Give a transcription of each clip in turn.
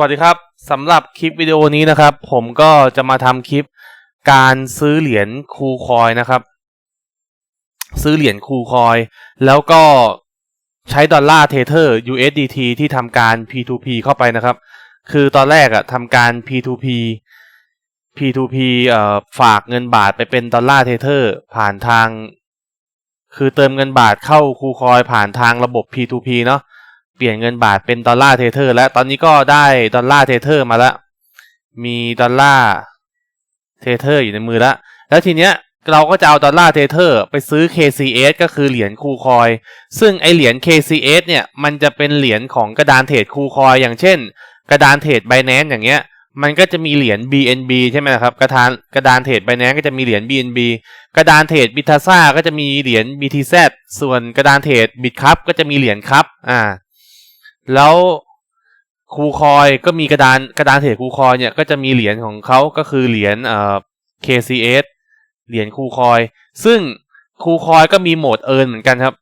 วัสดีครับสำหรับคลิปวิดีโอนี้นะครับ ผมก็จะมาทำคลิปการซื้อเหรียญคูคอยนะครับ ซื้อเหรียญคูคอย แล้วก็ใช้ดอลลาร์เทเทอร์ USDT ที่ทำการ P2P เข้าไปนะครับ คือตอนแรกอะทำการ P2P P2P เอ่อฝากเงินบาทไปเป็นดอลลาร์เทเทอร์ผ่านทาง คือเติมเงินบาทเข้าคูคอยผ่านทางระบบ P2P เนาะ เปลี่ยนเงินบาทเป็นดอลลาร์เทเทอร์ แล้วตอนนี้ก็ได้ดอลลาร์เทเทอร์มาแล้ว มีดอลลาร์เทเทอร์อยู่ในมือแล้ว แล้วทีเนี้ยเราก็จะเอาดอลลาร์เทเทอร์ไปซื้อ KCS ก็คือเหรียญคูคอย ซึ่งไอเหรียญ KCS เนี่ยมันจะเป็นเหรียญของกระดานเทรดคูคอย อย่างเช่น กระดานเทรด Binance อย่างเงี้ย มันก็จะมีเหรียญ BNB ใช่ไหมครับ กระดานกระดานเทรด Binance ก็จะมีเหรียญ BNB กระดานเทรด Bitasa ก็จะมีเหรียญ BTZ ส่วนกระดานเทรด Bitcup ก็จะมีเหรียญครับ อ่า แล้วครูคอยก็มีกระดานกระดานเทรดคูคอยเนี่ยก็จะมีเหรียญของเขาก็คือเหรียญเอ่อ KCS เหรียญครูคอย ซึ่งครูคอยก็มีโหมดเอินเหมือนกันครับ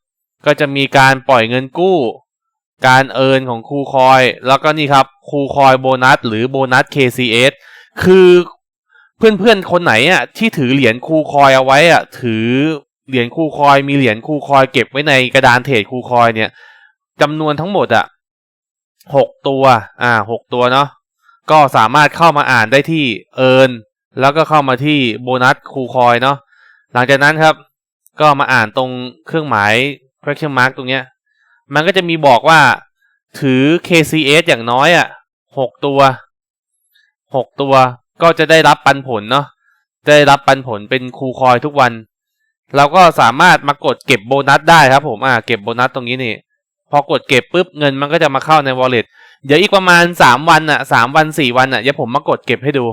ก็จะมีการปล่อยเงินกู้ การเอินของครูคอย แล้วก็นี่ครับครูคอยโบนัสหรือโบนัส KCS คือเพื่อนๆคนไหนอะที่ถือเหรียญครูคอยเอาไว้อะถือเหรียญครูคอยมีเหรียญครูคอยเก็บไว้ในกระดานเทรดครูคอยเนี่ยจำนวนทั้งหมดอะ หกตัว อ่าหกตัวเนาะก็สามารถเข้ามาอ่านได้ที่เอิร์นแล้วก็เข้ามาที่โบนัสคูคอยเนาะหลังจากนั้นครับ ก็มาอ่านตรงเครื่องหมาย question mark ตรงเนี้ย มันก็จะมีบอกว่าถือ KCS อย่างน้อยอะหกตัวหกตัว ก็จะได้รับปันผลเนาะได้รับปันผลเป็นคูคอยทุกวัน เราก็สามารถมากดเก็บโบนัสได้ครับผมอ่าเก็บโบนัสตรงนี้นี่ พอกดเก็บปุ๊บเงินมันก็จะมาเข้าใน wallet เดี๋ยวอีกประมาณสามวันอะสามวันสี่วันอะเดี๋ยวผมมากดเก็บให้ดู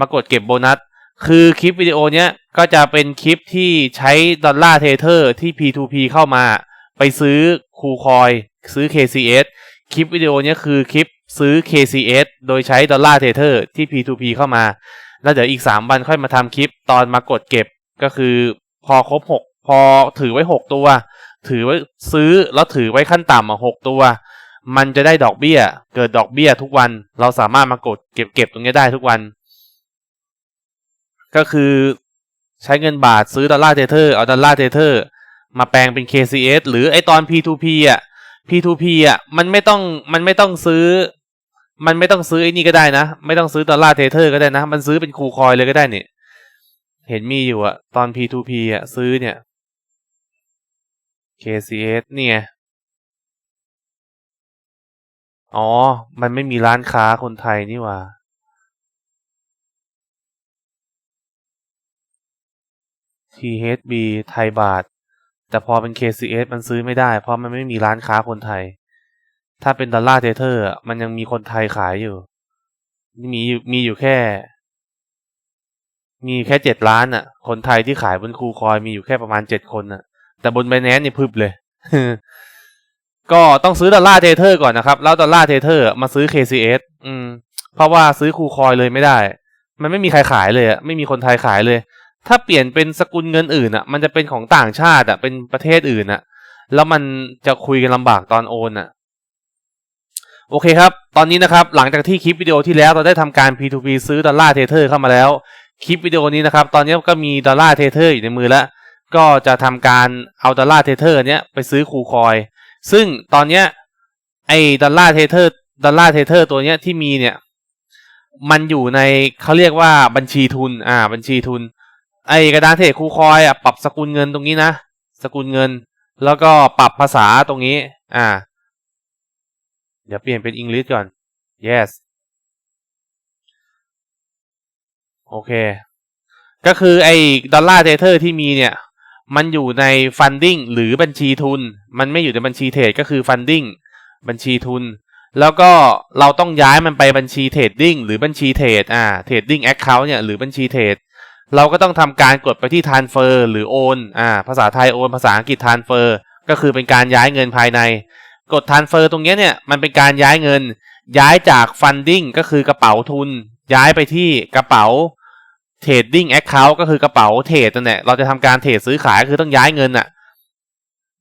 มากดเก็บโบนัส คือคลิปวิดีโอเนี้ยก็จะเป็นคลิปที่ใช้ดอลลาร์เทเทอร์ที่ P2P เข้ามา ไปซื้อคูคอยซื้อ KCS คลิปวิดีโอเนี้ยคือคลิปซื้อ KCS โดยใช้ดอลลาร์เทเทอร์ที่ P2P เข้ามา แล้วเดี๋ยวอีกสามวันค่อยมาทำคลิปตอนมากดเก็บก็คือพอครบหกพอถือไว้หกตัว ถือไว้ซื้อแล้วถือไว้ขั้นต่ำอะหกตัว มันจะได้ดอกเบี้ย เกิดดอกเบี้ยทุกวัน เราสามารถมากดเก็บเก็บตรงนี้ได้ทุกวัน ก็คือใช้เงินบาทซื้อดอลลาร์เทเทอร์เอาดอลลาร์เทเทอร์มาแปลงเป็น KCS หรือไอตอน P2P อะ P2P อะมันไม่ต้องมันไม่ต้องซื้อ มันไม่ต้องซื้อไอ้นี่ก็ได้นะ ไม่ต้องซื้อดอลลาร์เทเทอร์ก็ได้นะ มันซื้อเป็นคูคอยเลยก็ได้เนี่ยเห็นมีอยู่อะตอน P2P อะซื้อเนี่ย KCS เนี่ย อ๋อ มันไม่มีร้านค้าคนไทยนี่หว่า THB ไทยบาท แต่พอเป็น KCS มันซื้อไม่ได้ เพราะมันไม่มีร้านค้าคนไทย ถ้าเป็นดอลลาร์เทเทอร์ มันยังมีคนไทยขายอยู่ มีมีอยู่แค่ มีแค่เจ็ดล้านอะ คนไทยที่ขายบนคูคอยมีอยู่แค่ประมาณเจ็ดคนอะ แต่บนไบแนนนี่พึบเลย ก็ต้องซื้อดอลลาร์เทเทอร์ก่อนนะครับ แล้วดอลลาร์เทเทอร์มาซื้อ KCS อืม เพราะว่าซื้อคูคอยเลยไม่ได้ มันไม่มีใครขายเลยอะไม่มีคนไทยขายเลย ถ้าเปลี่ยนเป็นสกุลเงินอื่นอะมันจะเป็นของต่างชาติอะเป็นประเทศอื่นอะแล้วมันจะคุยกันลำบากตอนโอนอะโอเคครับ ตอนนี้นะครับ หลังจากที่คลิปวิดีโอที่แล้วเราได้ทำการ P2P ซื้อดอลลาร์เทเทอร์เข้ามาแล้ว คลิปวิดีโอนี้นะครับ ตอนนี้ก็มีดอลลาร์เทเทอร์อยู่ในมือแล้ว ก็จะทำการเอาดอลลาร์เทเทอร์เนี้ยไปซื้อคูคอย ซึ่งตอนเนี้ยไอ้ดอลลาร์เทเทอร์ดอลลาร์เทเทอร์ตัวเนี้ยที่มีเนี่ย มันอยู่ในเขาเรียกว่าบัญชีทุน อ่า บัญชีทุน ไอ้กระดานเทรดคูคอยอะปรับสกุลเงินตรงนี้นะ สกุลเงิน แล้วก็ปรับภาษาตรงนี้ อ่า เดี๋ยวเปลี่ยนเป็นอังกฤษก่อน yes โอเค ก็คือไอ้ดอลลาร์เทเทอร์ที่มีเนี่ย มันอยู่ใน funding หรือบัญชีทุน มันไม่อยู่ในบัญชีเทรดก็คือ funding บัญชีทุน แล้วก็เราต้องย้ายมันไปบัญชีเทรดดิ้งหรือบัญชีเทรดอ่าเทรดดิ้งแอคเคาท์เนี่ยหรือบัญชีเทรดเราก็ต้องทำการกดไปที่ transfer หรือโอนอ่าภาษาไทยโอนภาษาอังกฤษ transfer ก็คือเป็นการย้ายเงินภายใน กด transfer ตรงนี้เนี่ยมันเป็นการย้ายเงิน ย้ายจาก funding ก็คือกระเป๋าทุน ย้ายไปที่กระเป๋า trading account ก็คือกระเป๋าเทรดนั่นแหละเราจะทำการเทรดซื้อขายคือต้องย้ายเงินอะ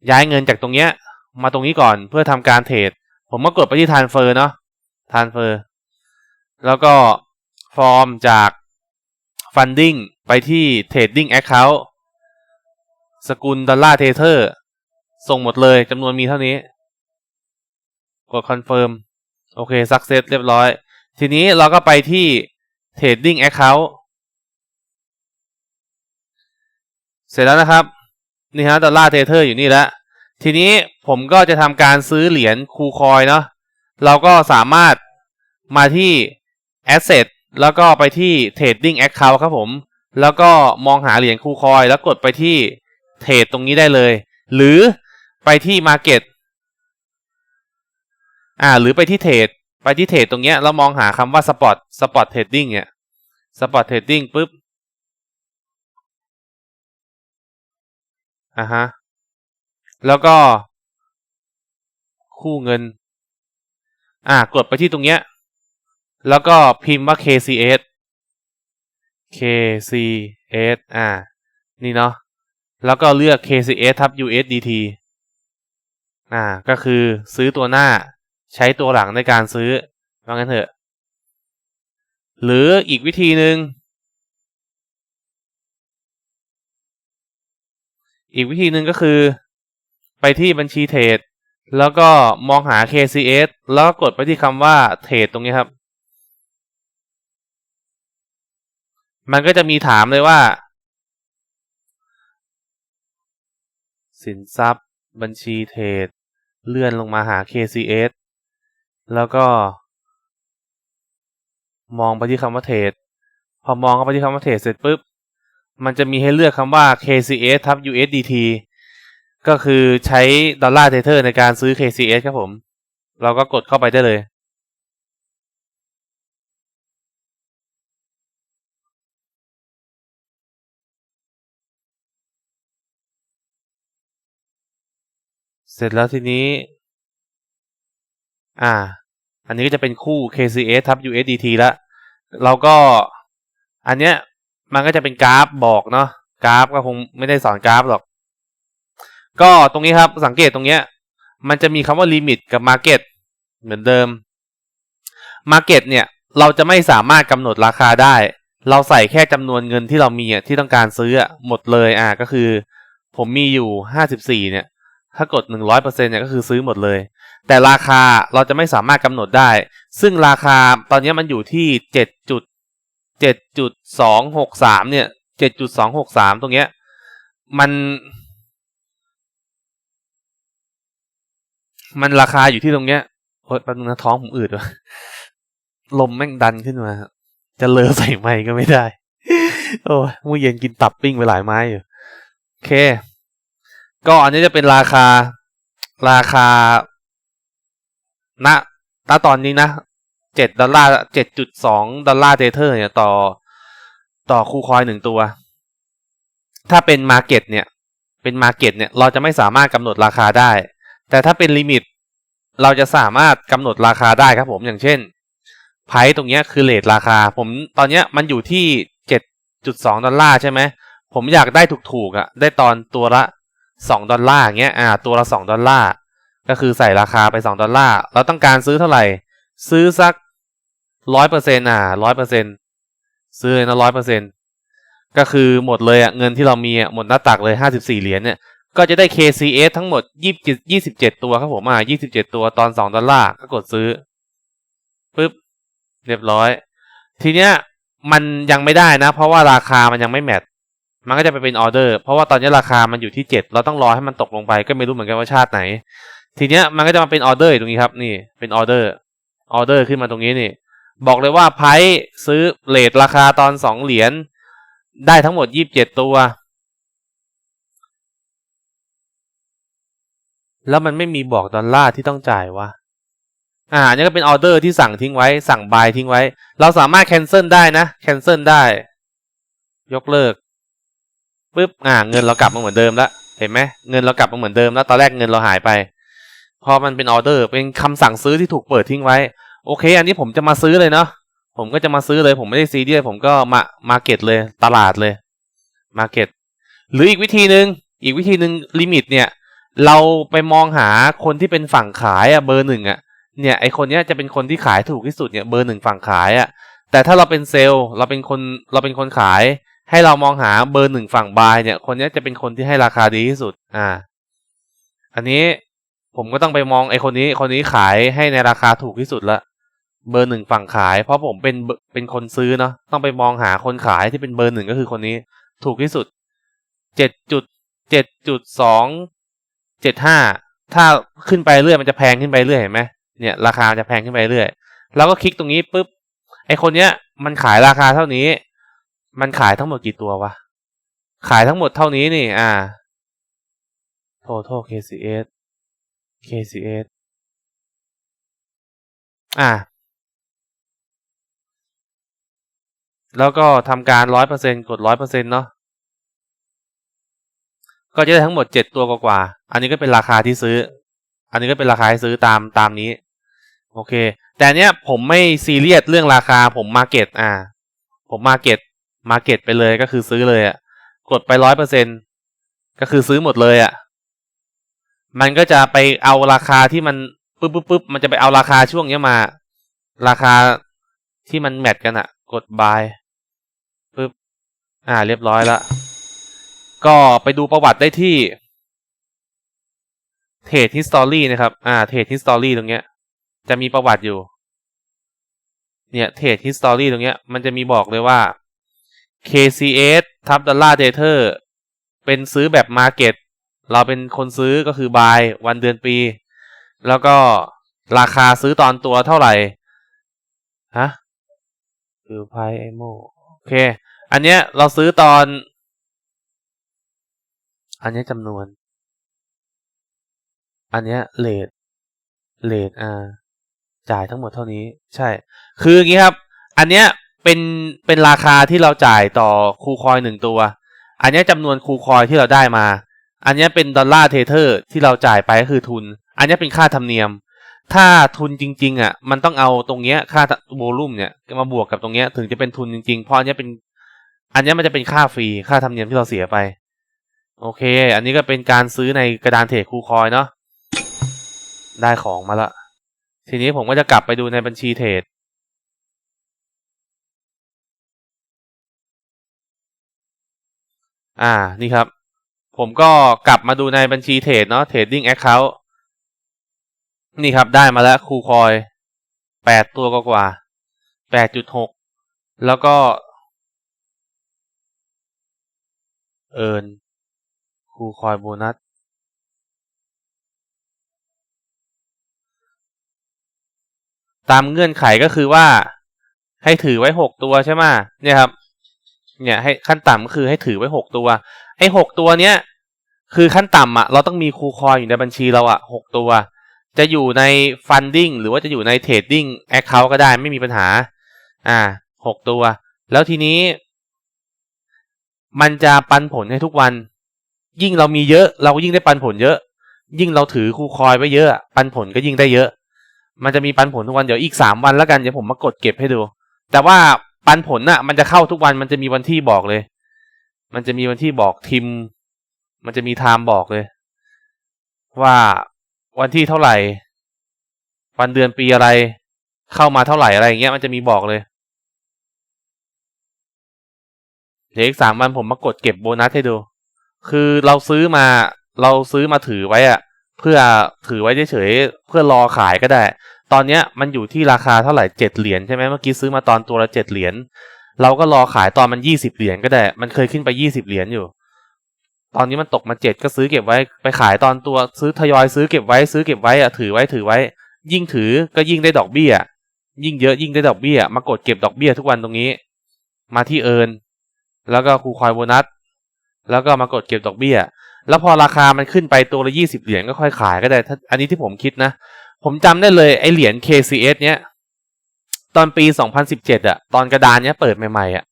ย้ายเงินจากตรงเนี้ย มาตรงนี้ก่อนเพื่อทำการเทรดผมก็กดไปที่ transfer เนาะ transfer แล้วก็ฟอร์มจาก funding ไปที่ trading account สกุลดอลลาร์เทเทอร์ส่งหมดเลยจำนวนมีเท่านี้ กด confirm โอเค success เรียบร้อย ทีนี้เราก็ไปที่ trading account เสร็จแล้วนะครับ นี่ฮะดอลลาร์เทเทอร์อยู่นี่แล้ว ทีนี้ผมก็จะทำการซื้อเหรียญคูคอยเนาะเราก็สามารถมาที่ asset แล้วก็ไปที่ trading account ครับผม แล้วก็มองหาเหรียญคูคอย แล้วกดไปที่เทรดตรงนี้ได้เลย หรือไปที่ market อ่า หรือไปที่เทรดไปที่เทรดตรงเนี้ยแล้วมองหาคำว่า spot spot trading เนี่ย spot trading ปุ๊บ อ่าฮะ แล้วก็คู่เงิน อ่ากดไปที่ตรงเนี้ย แล้วก็พิมพ์ว่า KCS KCS อ่า นี่เนาะ แล้วก็เลือก KCS ทับ USDT อ่า ก็คือซื้อตัวหน้าใช้ตัวหลังในการซื้อว่างั้นเถอะ หรืออีกวิธีหนึ่ง อีกวิธีหนึ่งก็คือ ไปที่บัญชีเทรดแล้วก็มองหา KCS แล้วก็กดไปที่คำว่าเทรดตรงนี้ครับ มันก็จะมีถามเลยว่า สินทรัพย์บัญชีเทรดเลื่อนลงมาหา KCS แล้วก็ มองไปที่คำว่าเทรดพอมองเข้าไปที่คำว่าเทรดเสร็จปุ๊บ มันจะมีให้เลือกคำว่า KCS ทับ USDT ก็คือใช้ดอลลาร์เทเทอร์ในการซื้อ KCS ครับผม เราก็กดเข้าไปได้เลย เสร็จแล้วทีนี้ อ่า อันนี้ก็จะเป็นคู่ KCS ทับ USDT ล้วเราก็อันเนี้ย มันก็จะเป็นกราฟบอกเนาะกราฟก็คงไม่ได้สอนกราฟหรอก ก็ตรงนี้ครับสังเกตตรงเนี้ย มันจะมีคำว่า limit กับ market เหมือนเดิม market เนี่ยเราจะไม่สามารถกำหนดราคาได้ เราใส่แค่จำนวนเงินที่เรามีอะที่ต้องการซื้อหมดเลยอ่าก็คือ ผมมีอยู่ห้าสิบสี่เนี่ย ถ้ากดหนึ่งร้อยเปอร์เซ็นเนี่ยก็คือซื้อหมดเลย แต่ราคาเราจะไม่สามารถกำหนดได้ ซึ่งราคาตอนนี้มันอยู่ที่เจ็ดจุด เจ็ดจุดสองหกสามเนี่ยเจ็ดจุดสองหกสามตรงเนี้ย มัน มันราคาอยู่ที่ตรงเนี้ยโอ๊ยแป๊บนึงนะท้องผมอืดวะลมแม่งดันขึ้นมาจะเลอใส่ไม้ก็ไม่ได้ โอ้ยมื้อเย็นกินตับปิ้งไปหลายไม้อยู่ โอเค ก็อันนี้จะเป็นราคา ราคาณณตอนนี้นะ เจ็ดดอลลาร์เจ็ดจุดสองดอลลาร์เทเทอร์เนี่ยต่อต่อคูคอยหนึ่งตัว ถ้าเป็นมาเก็ตเนี่ย เป็นมาเก็ตเนี่ย เราจะไม่สามารถกำหนดราคาได้ แต่ถ้าเป็นลิมิต เราจะสามารถกำหนดราคาได้ครับผม อย่างเช่น ไพตรงเนี้ยคือเลทราคา ผมตอนเนี้ยมันอยู่ที่เจ็ดจุดสองดอลลาร์ใช่ไหม ผมอยากได้ถูกๆอะ่ะ ได้ตอนตัวละสองดอลลาร์อย่างเงี้ย อ่า ตัวละสองดอลลาร์ ก็คือใส่ราคาไปสองดอลลาร์ เราต้องการซื้อเท่าไหร่ ซื้อสัก ร้อยเปอร์เซ็นต์อ่าร้อยเปอร์เซ็นต์ซื้อนะร้อยเปอร์เซ็นต์ก็คือหมดเลยอะเงินที่เรามีอะหมดหน้าตักเลยห้าสิบสี่เหรียญเนี่ย ก็จะได้ KCS ทั้งหมดยี่สิบยี่สิบเจ็ดตัวครับผมอ่ายี่สิบเจ็ดตัวตอนสองดอลลาร์ก็กดซื้อปึ๊บเรียบร้อย ทีเนี้ยมันยังไม่ได้นะ เพราะว่าราคามันยังไม่แมทมันก็จะไปเป็นออเดอร์ เพราะว่าตอนนี้ราคามันอยู่ที่เจ็ดเราต้องรอให้มันตกลงไปก็ไม่รู้เหมือนกันว่าชาติไหน ทีเนี้ยมันก็จะมาเป็นออเดอร์ตรงนี้ครับ นี่เป็นออเดอร์ออเดอร์ขึ้นมาตรงนี้นี่ บอกเลยว่าไพซื้อเลทราคาตอนสองเหรียญได้ทั้งหมดยี่บเจ็ดตัว แล้วมันไม่มีบอกดอลลาร์ที่ต้องจ่ายวะอ่าอันนี้ก็เป็นออเดอร์ที่สั่งทิ้งไว้สั่งบายทิ้งไว้ เราสามารถแคนเซิลได้นะแคนเซิลได้ ยกเลิกปึ๊บอ่า เงินเรากลับมาเหมือนเดิมแล้วเห็นไหมเงินเรากลับมาเหมือนเดิมแล้วตอนแรกเงินเราหายไป พอมันเป็นออเดอร์เป็นคำสั่งซื้อที่ถูกเปิดทิ้งไว้ โอเค อันนี้ผมจะมาซื้อเลยเนาะผมก็จะมาซื้อเลย ผมไม่ได้ซีเรียสผมก็มามาเก็ตเลยตลาดเลยมาเก็ตหรืออีกวิธีหนึ่งอีกวิธีหนึ่งลิมิตเนี่ย เราไปมองหาคนที่เป็นฝั่งขายอะเบอร์หนึ่งอะเนี่ยไอคนเนี้ยจะเป็นคนที่ขายถูกที่สุดเนี่ยเบอร์หนึ่งฝั่งขายอะ่ะแต่ถ้าเราเป็นเซลล์เราเป็นคนเราเป็นคนขาย ให้เรามองหาเบอร์หนึ่งฝั่งบายเนี่ย คนเนี้ยจะเป็นคนที่ให้ราคาดีที่สุด อ่า อันนี้ผมก็ต้องไปมองไอคนนี้คนนี้ขายให้ในราคาถูกที่สุดละ เบอร์หนึ่งฝั่งขาย เพราะผมเป็นเป็นคนซื้อเนาะต้องไปมองหาคนขายที่เป็นเบอร์หนึ่งก็คือคนนี้ ถูกที่สุดเจ็ดจุดเจ็ดจุดสองเจ็ดห้าถ้าขึ้นไปเรื่อยมันจะแพงขึ้นไปเรื่อยเห็นไหมเนี่ย ราคาจะแพงขึ้นไปเรื่อยแล้วก็คลิกตรงนี้ปุ๊บไอคนเนี้ย มันขายราคาเท่านี้ มันขายทั้งหมดกี่ตัววะขายทั้งหมดเท่านี้นี่ อ่า total KCS KCS อ่า แล้วก็ทำการร้อยเปอร์เซ็นกดร้อยเปอร์เซ็นเนาะก็จะได้ทั้งหมดเจ็ดตัวกว่า อันนี้ก็เป็นราคาที่ซื้อ อันนี้ก็เป็นราคาที่ซื้อตามตามนี้ โอเค แต่เนี้ยผมไม่ซีเรียสเรื่องราคาผมมาเก็ตอ่า ผมมาเก็ตมาเก็ตไปเลยก็คือซื้อเลยอะ่ะ กดไปร้อยเปอร์เซ็นก็คือซื้อหมดเลยอะ่ะ มันก็จะไปเอาราคาที่มันปุ๊บปุ๊บปุ๊บมันจะไปเอาราคาช่วงเนี้ยมา ราคาที่มันแมทกันอะ่ะ กด buy ปุ๊บ อ่า เรียบร้อยล้วก็ไปดูประวัติได้ที่เทรด history นะครับ อ่า เทรด history ตรงเนี้ย จะมีประวัติอยู่ เนี่ยเทรด history ตรงเนี้ย มันจะมีบอกเลยว่า KCS ทับ dollar dater เป็นซื้อแบบ market เราเป็นคนซื้อก็คือ buy วันเดือนปี แล้วก็ราคาซื้อตอนตัวเท่าไหร่ ฮะคือไพไอโมโอเค อันเนี้ยเราซื้อตอน อันเนี้ยจำนวน อันเนี้ยเลทเลทอ่าจ่ายทั้งหมดเท่านี้ ใช่ คืออย่างนี้ครับ อันเนี้ยเป็นเป็นราคาที่เราจ่ายต่อคูคอยหนึ่งตัว อันเนี้ยจำนวนคูคอยที่เราได้มา อันเนี้ยเป็นดอลลาร์เทเทอร์ที่เราจ่ายไปก็คือทุน อันเนี้ยเป็นค่าธรรมเนียม ถ้าทุนจริง ๆอะมันต้องเอาตรงเนี้ยค่าโวลุ่มเนี่ยมาบวกกับตรงเนี้ยถึงจะเป็นทุนจริงๆ เพราะอันเนี้ยเป็น อันนี้มันจะเป็นค่าฟรีค่าธรรมเนียมที่เราเสียไป โอเค อันนี้ก็เป็นการซื้อในกระดานเทรดคูคอยเนาะได้ของมาละทีนี้ผมก็จะกลับไปดูในบัญชีเทรดอ่านี่ครับ ผมก็กลับมาดูในบัญชีเทรดเนาะ Trading Account นี่ครับได้มาแล้วคูคอยแปดตัวกว่าแปดจุดหกแล้วก็ เอินคูคอยโบนัส ตามเงื่อนไขก็คือว่า ให้ถือไว้หกตัวใช่ไหมเนี่ยครับ เนี่ยให้ขั้นต่ำก็คือให้ถือไว้หกตัว ไอ้หกตัวเนี้ย คือขั้นต่ำอะ เราต้องมีคูคอยอยู่ในบัญชีเราอะหกตัว จะอยู่ใน funding หรือว่าจะอยู่ใน trading account ก็ได้ไม่มีปัญหา อ่าหกตัว แล้วทีนี้ มันจะปันผลให้ทุกวัน ยิ่งเรามีเยอะ เราก็ยิ่งได้ปันผลเยอะ ยิ่งเราถือคูคอยไว้เยอะ ปันผลก็ยิ่งได้เยอะ มันจะมีปันผลทุกวันเดี๋ยวอีกสามวันแล้วกันเดี๋ยวผมมากดเก็บให้ดู แต่ว่าปันผลน่ะ มันจะเข้าทุกวันมันจะมีวันที่บอกเลย มันจะมีวันที่บอกทิม มันจะมีไทม์บอกเลย ว่าวันที่เท่าไหร่ วันเดือนปีอะไร เข้ามาเท่าไหร่อะไรอย่างเงี้ยมันจะมีบอกเลย เดี๋ยวอีกสามวันผมมากดเก็บโบนัสให้ดู คือเราซื้อมาเราซื้อมาถือไว้อะเพื่อถือไว้เฉยเพื่อรอขายก็ได้ ตอนเนี้ยมันอยู่ที่ราคาเท่าไหร่เจ็ดเหรียญใช่ไหมเมื่อกี้ซื้อมาตอนตัวละเจ็ดเหรียญเราก็รอขายตอนมันยี่สิบเหรียญก็ได้ มันเคยขึ้นไปยี่สิบเหรียญอยู่ ตอนนี้มันตกมาเจ็ดก็ซื้อเก็บไว้ไปขายตอนตัวซื้อทยอยซื้อเก็บไว้ซื้อเก็บไว้อะถือไว้ถือไว้ ยิ่งถือก็ยิ่งได้ดอกเบี้ย ยิ่งเยอะยิ่งได้ดอกเบี้ย มากดเก็บดอกเบี้ยทุกวันตรงนี้ มาที่เอิน แล้วก็คูคอยโบนัส แล้วก็มากดเก็บดอกเบี้ย แล้วพอราคามันขึ้นไปตัวละยี่สิบเหรียญก็ค่อยขายก็ได้ถ้าอันนี้ที่ผมคิดนะ ผมจำได้เลยไอเหรียญ KCS เนี้ยตอนปี2017อะตอนกระดานเนี้ยเปิดใหม่ๆอะ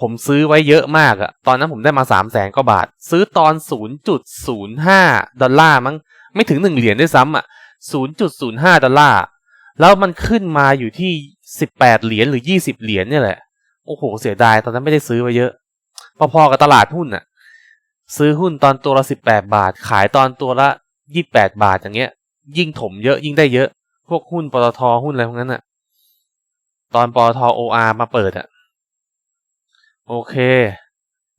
ผมซื้อไว้เยอะมากอะตอนนั้นผมได้มาสามแสนกว่าบาท ซื้อตอน0.05ดศูนย์ห้าดอลลาร์มั้งไม่ถึงหนึ่งเหรียญด้วยซ้ำอะ0.05ดศูนย์ห้าดอลลาร์แล้วมันขึ้นมาอยู่ที่18เหรียญหรือ20เหรียญเนี่ยแหละ โอ้โห เสียดาย ตอนนั้นไม่ได้ซื้อไว้เยอะ พอๆกับตลาดหุ้นอะซื้อหุ้นตอนตัวละ18บแปดบาท ขายตอนตัวละ28บาทอย่างเงี้ย ยิ่งถมเยอะยิ่งได้เยอะ พวกหุ้นปตทหุ้นอะไรพวกนั้นอะตอนปตทโออามาเปิดอะโอเค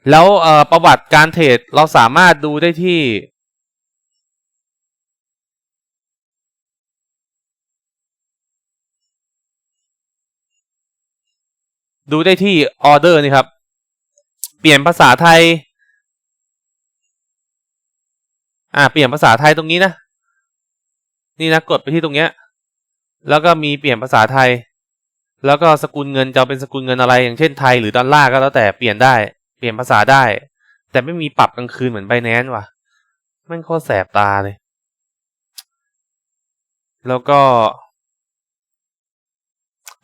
แล้วเอ่อประวัติการเทรดเราสามารถดูได้ที่ดูได้ที่ออเดอร์นี่ครับ เปลี่ยนภาษาไทย อ่า เปลี่ยนภาษาไทยตรงนี้นะ นี่นะ กดไปที่ตรงเนี้ย แล้วก็มีเปลี่ยนภาษาไทย แล้วก็สกุลเงินจะเป็นสกุลเงินอะไร อย่างเช่นไทยหรือดอลลาร์ก็แล้วแต่เปลี่ยนได้ เปลี่ยนภาษาได้ แต่ไม่มีปรับกลางคืนเหมือนไบแนนว่ะ มันโคตรแสบตาเลย แล้วก็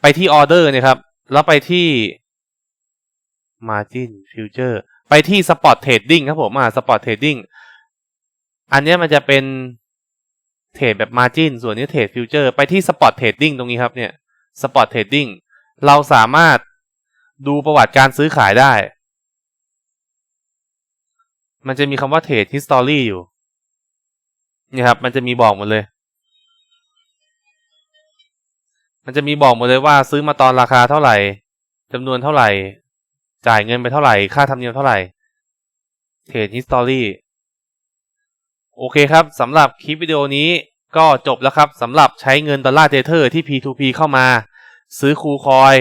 ไปที่ออเดอร์เนี่ยครับ แล้วไปที่ Margin Future ไปที่ Spot Trading ครับผมอ่า Spot Trading อันนี้มันจะเป็นเทรดแบบ Margin ส่วนนี้เทรด Future ไปที่ Spot Trading ตรงนี้ครับเนี่ย Spot Trading เราสามารถดูประวัติการซื้อขายได้ มันจะมีคำว่า Trade History อยู่นี่ครับ มันจะมีบอกหมดเลย มันจะมีบอกหมดเลยว่าซื้อมาตอนราคาเท่าไหร่จำนวนเท่าไหร่ จ่ายเงินไปเท่าไหร่ ค่าธรรมเนียมเท่าไหร่เทรด history โอเคครับสำหรับคลิปวิดีโอนี้ก็จบแล้วครับสำหรับใช้เงินดอลลาร์เทเทอร์ที่ P2P เข้ามา ซื้อคูคอย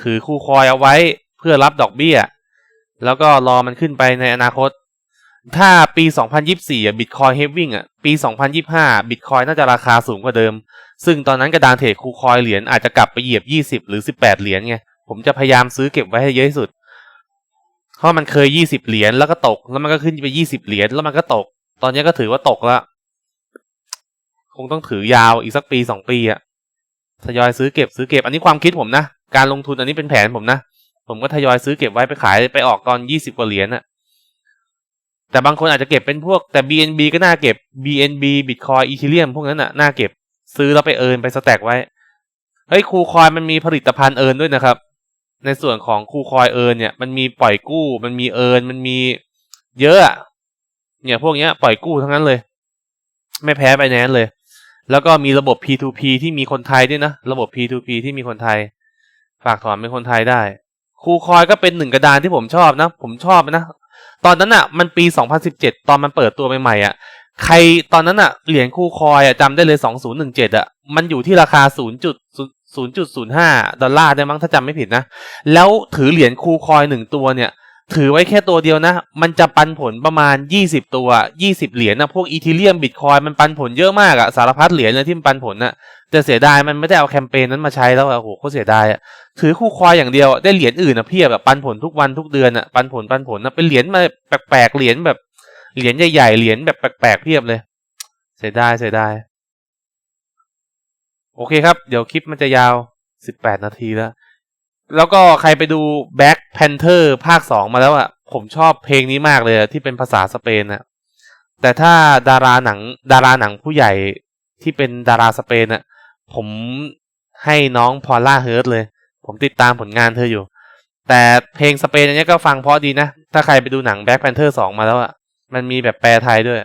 ถือคูคอยเอาไว้เพื่อรับดอกเบี้ย แล้วก็รอมันขึ้นไปในอนาคต ถ้าปี 2024อะบิตคอยเฮฟวิ่งอะปี 2025บิตคอยน่าจะราคาสูงกว่าเดิม ซึ่งตอนนั้นกระดานเทรดคูคอยเหรียญอาจจะกลับไปเหยียบ 20 หรือ 18 เหรียญไงผมจะพยายามซื้อเก็บไว้ให้เยอะที่สุด เพราะมันเคย20เหรียญแล้วก็ตก แล้วมันก็ขึ้นไป20เหรียญแล้วมันก็ตก ตอนนี้ก็ถือว่าตกแล้วคงต้องถือยาวอีกสักปีสองปีอะทยอยซื้อเก็บซื้อเก็บอันนี้ความคิดผมนะ การลงทุนอันนี้เป็นแผนผมนะ ผมก็ทยอยซื้อเก็บไว้ไปขายไปออกตอน20กว่าเหรียญอะแต่บางคนอาจจะเก็บเป็นพวกแต่ BNB ก็น่าเก็บ BNB Bitcoin Ethereum พวกนั้นน่ะน่าเก็บซื้อแล้วไปเอินไปสแต็กไว้เฮ้ยครูคอยมันมีผลิตภัณฑ์เอินด้วยนะครับ ในส่วนของคูคอยเอินเนี่ยมันมีปล่อยกู้ มันมีเอินมันมีเยอะเนี่ยพวกเนี้ยปล่อยกู้ทั้งนั้นเลย ไม่แพ้ไปแนนเลย แล้วก็มีระบบ P2P ที่มีคนไทยด้วยนะ ระบบ P2P ที่มีคนไทย ฝากถอนเป็นคนไทยได้คูคอยก็เป็นหนึ่งกระดานที่ผมชอบนะ ผมชอบนะตอนนั้นอะมันปี 2017 ตอนมันเปิดตัวใหม่ๆอะ ใครตอนนั้นอะเหรียญคู่คอยอะจำได้เลย 2017อะ มันอยู่ที่ราคา 0. 0.05 ดอลลาร์ได้มั้งถ้าจำไม่ผิดนะ แล้วถือเหรียญคูคอยหนึ่งตัวเนี่ย ถือไว้แค่ตัวเดียวนะ มันจะปันผลประมาณ 20 ตัว 20 เหรียญนะ พวกอีทีเรียมบิตคอยมันปันผลเยอะมากอะสารพัดเหรียญเลยที่มันปันผลนะแต่เสียดายมันไม่ได้เอาแคมเปญนั้นมาใช้แล้วอะโหโคตรเสียดายอะถือคู่คอยอย่างเดียวได้เหรียญอื่นอะเพียบแบบปันผลทุกวันทุกเดือนอะปันผลปันผลนะเป็นเหรียญมาแปลกๆเหรียญแบบเหรียญใหญ่ๆเหรียญแบบแปลกๆเพียบเลย เสียดายเสียดาย โอเคครับ เดี๋ยวคลิปมันจะยาว 18 นาทีแล้ว แล้วก็ใครไปดู Black Panther ภาคสองมาแล้วอะผมชอบเพลงนี้มากเลยที่เป็นภาษาสเปนอะแต่ถ้าดาราหนังดาราหนังผู้ใหญ่ที่เป็นดาราสเปนอะผมให้น้องพอลล่าเฮิร์ตเลย ผมติดตามผลงานเธออยู่ แต่เพลงสเปนอันนี้ก็ฟังเพราะดีนะ ถ้าใครไปดูหนัง Black Panther 2 มาแล้วอะ มันมีแบบแปลไทยด้วย